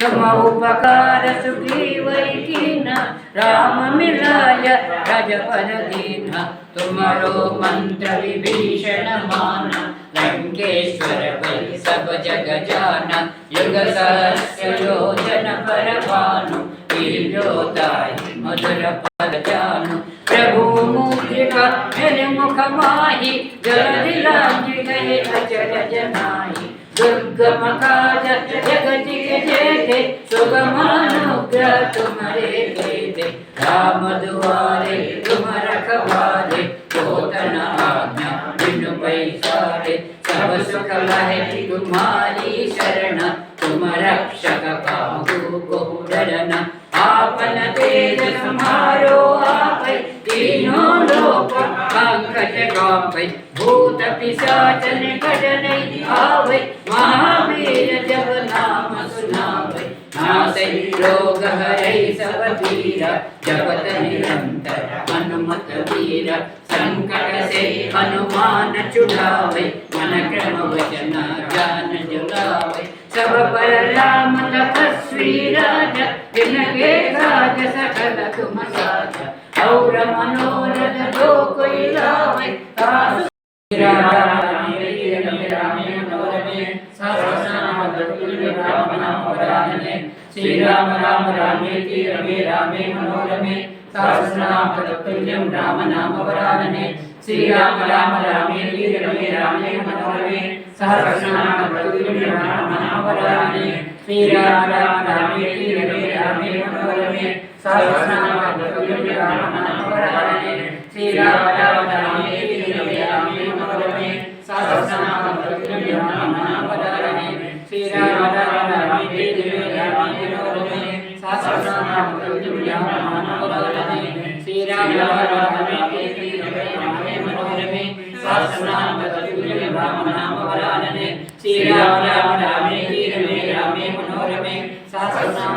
तुम उपकार सुग्रीवै कीन, राम मिलाय, रज पर दीन। तुमरो मंत्र विभीषण मान, लंकेश्वर वै सब जग जान। युग सहस्र योजन पर भानु लील्योताहि मधुर पद जानु। प्रभु मुद्रिका मुख माहि, जल दिलांजि गए अचल जनाहि। दुर्गम काज जगति जेते सुगमानुग्रह तुम्हारे देते राम दुआरे तुम रखवारे पोतन आज्ञा बिनु पैसारे, सब सुख लहे तुम्हारी शरण तुम रक्षक काहू को डरना, आपन तेज समारो आपै पंकज गापै भूत पिशाच निकट आवै महावीर जब नाम सुनावै। नासै रोग हरै सब पीरा जपत निरंतर हनुमत वीर। संकट से हनुमान छुड़ावे मन क्रम वचन ज्ञान जुलावे सब पर राम तपस्वी राजा जिनके काज सकल तुम साजा। और मनोरथ जो कोई लावे श्रीराम राम रामेति रमे रामे मनोरमे सहस्रनाम तत्तुल्यं राम नाम वरानने श्रीराम राम रामेति रमे रामे मनोरमे सहस्रनाम तत्तुल्यं राम नाम वरानने श्रीराम राम रामेति रमे रामे मनोरमे सहस्रनाम तत्तुल्यं राम नाम वरानने श्रीराम राम శ్రీరామ రామ రామే రమే రామే మనోరమే సహస్రనామ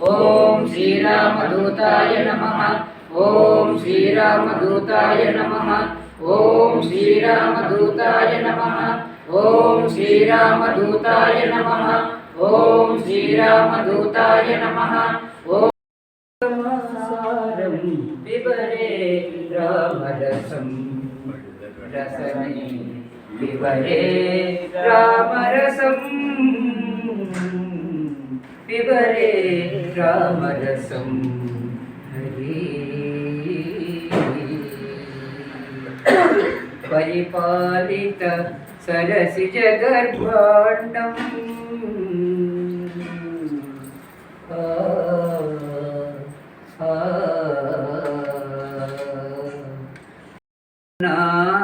ఓం శ్రీరామదూతాయ నమ. ఓం శ్రీరామదూతాయ నమ. ఓం శ్రీరామదూతాయ నమ. ఓం శ్రీరామదూతాయ నమ. ఓం శ్రీరామదూతాయ నమ. ఓం సారం రామరసం రసనే వివరే రామరసం వివరే రామరసం హరి. పరిపాలిత సరసి జగర్భాండం.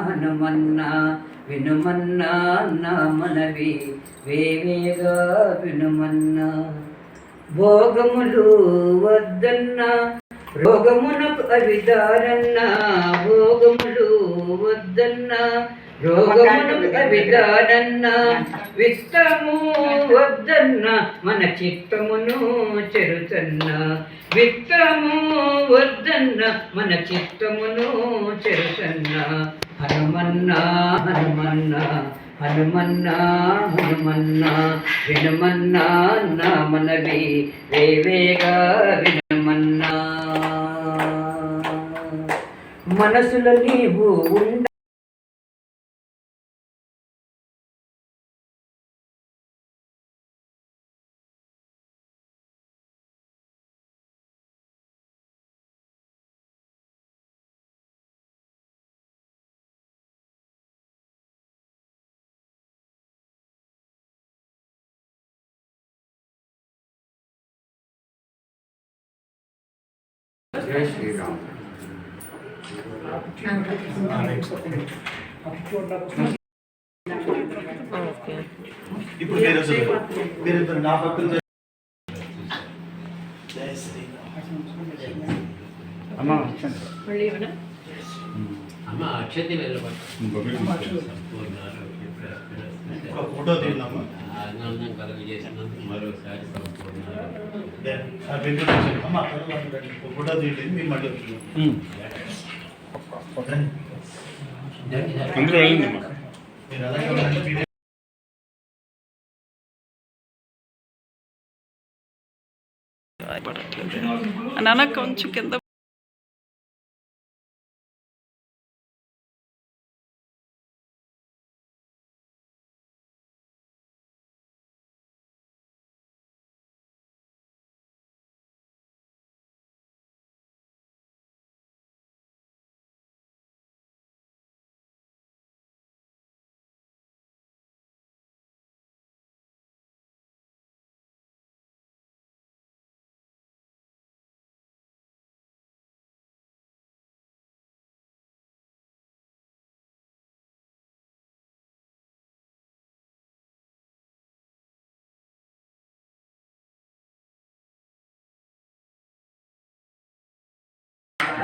హనుమన్నా వినుమన్నా నా మనవి. వేవేగా వినుమన్నా భోగములు వద్దన్నా రోగమునకు అవిదారన్నా భోగములు వద్దన్నా రోగమునకు అవిదారన్నా విత్తము వద్దన్నా మన చిత్తమును చెరుతన్నా విత్తము వద్దన్నా మన చిత్తమును చెరుతన్నా. హనుమన్నా హనుమన్నా హనుమన్నా హనుమన్నా వినుమన్నా నా మనవి. వేవేగా వినుమన్నా. మనసులో నీవు ఉండ జై శ్రీరామ్. ఇప్పుడు మీరు మీరు ఇప్పుడు నా జరి- జై శ్రీరామ్. అమ్మ అక్షతి వెళ్ళబట్టు ఒక ఫోటో తీయండమ్మా ఆనందం కలుగు చేసినందుకు మరోసారి సంపూర్ణ దే, ఆ వెంకట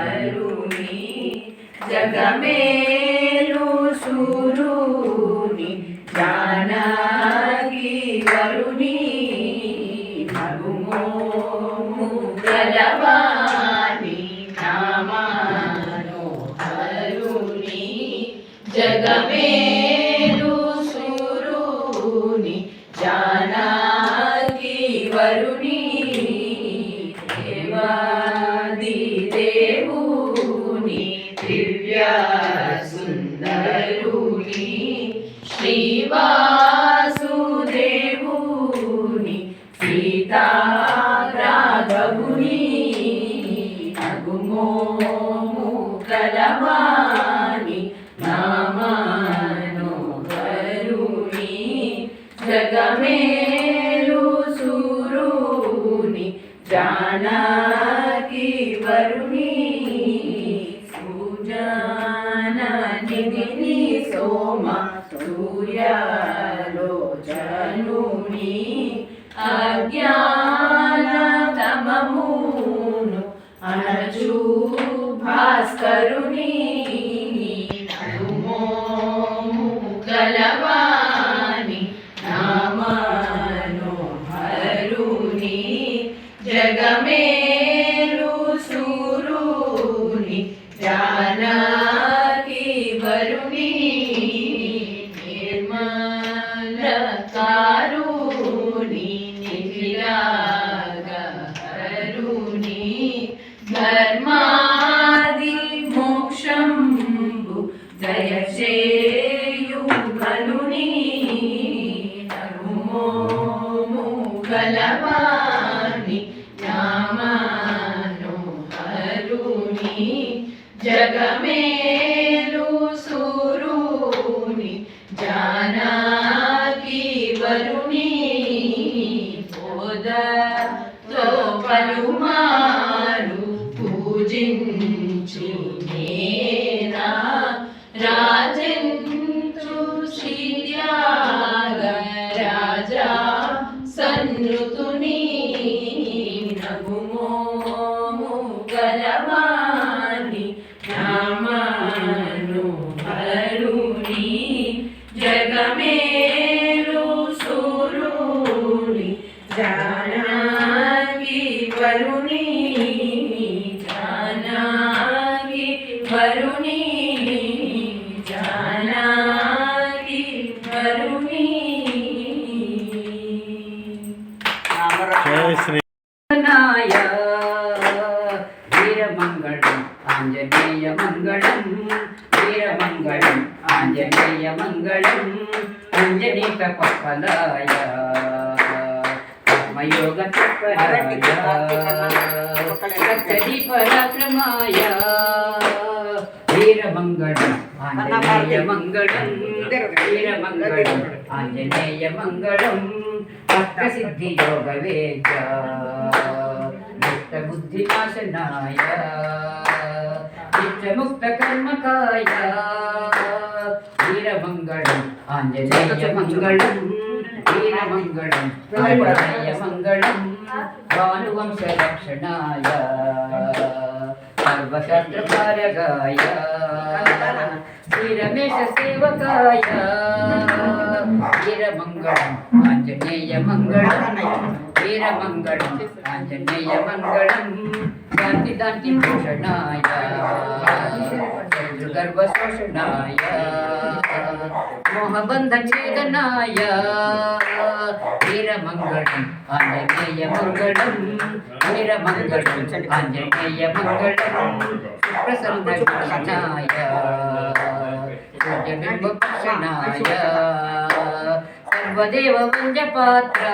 అరుణి జగమేలు సూరుని జానకి వరుణి నగుమోము గలవాణి నామాను అరుణి జగమేలు సూరుని జానకి వరుణి మేలు సూరుని జానకి వరుణి. సుజాన నిధిని సోమ సూర్యలోచనుని. అజ్ఞాన తమమును అనచు భాస్కరుని నడుమోము బోధతో పలుమారు పూజించి నేనా? రాజంతు శ్రీయాగ రాజా సన్నుతుని నగుమోము గలవాణి రామను హరుని జగమేలు సూరుని మంగళం అంజనీక పప్పలాయ కర్మయోగ తత్పరాయ పరాక్రమాయ వీరమంగళం ఆంజనేయ మంగళం వీరమంగళం ఆంజనేయ మంగళం భక్త సిద్ధి యోగ వేద ముక్త బుద్ధి నాశనాయ నిత్యముక్త కర్మకాయ వీరమంగళం ఆంజనేయ మంగళం వీరమంగళం ఆంజనేయ మంగళం భానువంశ రక్షణాయ సర్వశస్త్రపారగాయ శ్రీరమేశ సేవకాయ వీరమంగళం ఆంజనేయ మంగళం వీరమంగళం ఆంజనేయ మంగళం శాంతి దాంతి భూషణాయ గర్భశోషణాయ మోహబంధ ఛేదనాయ వీరమంగళం ఆంజనేయ మంగళం వీరమంగళం ఆంజనేయ మంగళం సుప్రసన్న భూషణాయ సూర్యబింబ భూషణాయ సర్వదేవ వంజపాత్ర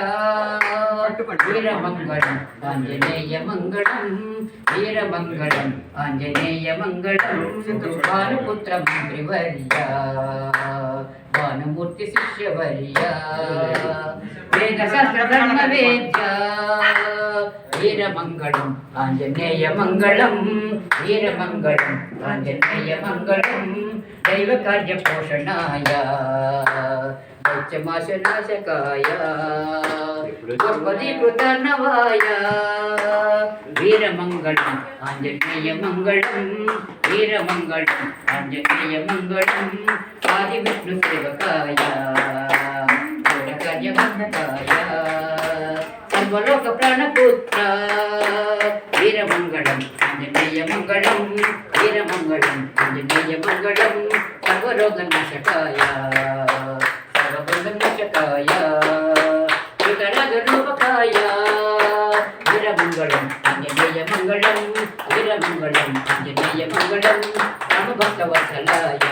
వీరమంగళం ఆంజనేయ మంగళం వీరమంగళం ఆంజనేయ మంగళం భానుపుత్ర మంత్రివర్య భానుమూర్తి శిష్యవర్య వేద శాస్త్ర ధర్మ వేద్య వీరమంగళం ఆంజనేయ మంగళం వీరమంగళం ఆంజనేయ మంగళం ఆది విష్ణు సేవకాయ కార్యబంధకాయ సర్వలోక ప్రాణపుత్ర వీరమంగళం ఆంజనేయ మంగళం వీరమంగళం ఆంజనేయ మంగళం సర్వరోగ నాశకాయ సర్వరోగ నాశకాయ వికరాగరూపకాయ వీరమంగళం ఆంజనేయ మంగళం వీరమంగళం ఆంజనేయ మంగళం రామభక్త వసలాయ